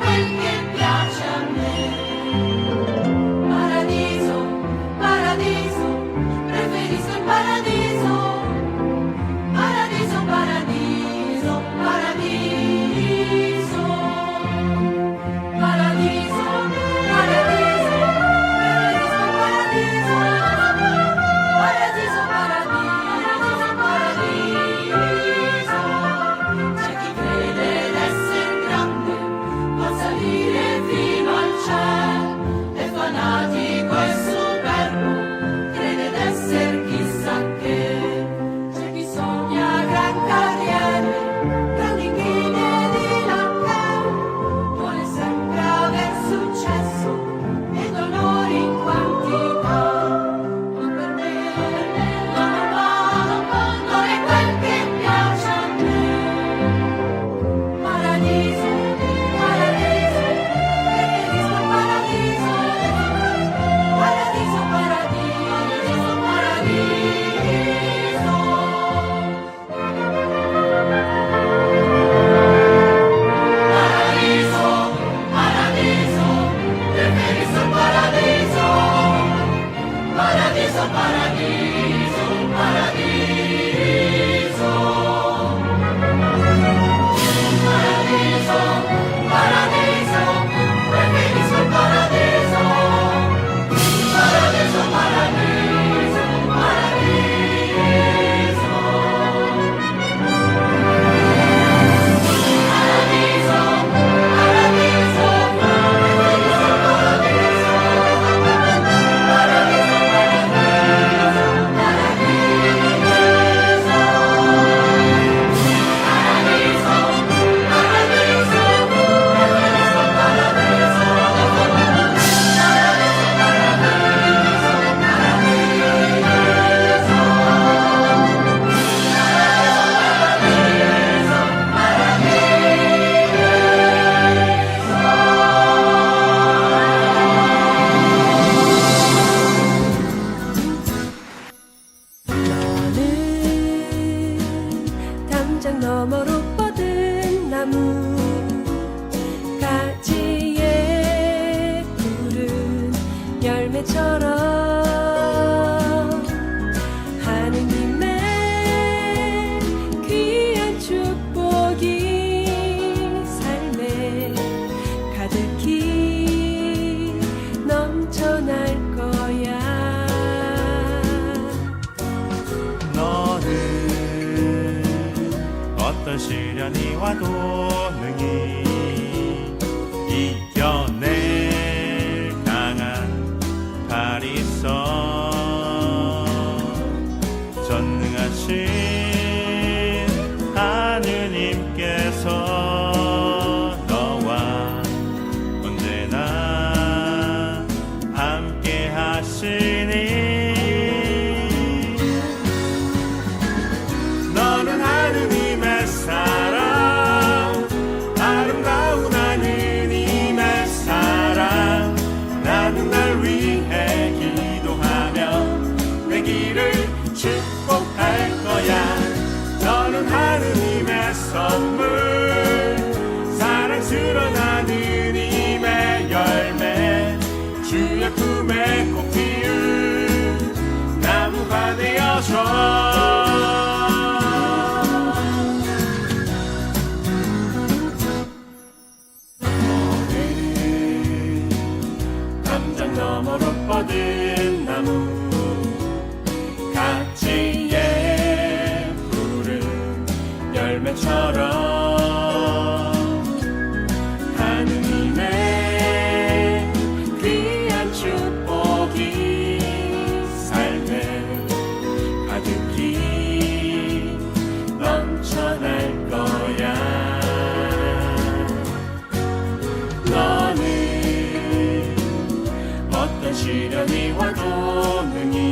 I will give. 담장 너머로 뻗은 나무. 가지 어떤 시련이 와도 능히 이겨낼 강한 발이 있어. 전능하신 하느님께서 너와 언제나 함께 하시 day. 시련이 와도 능히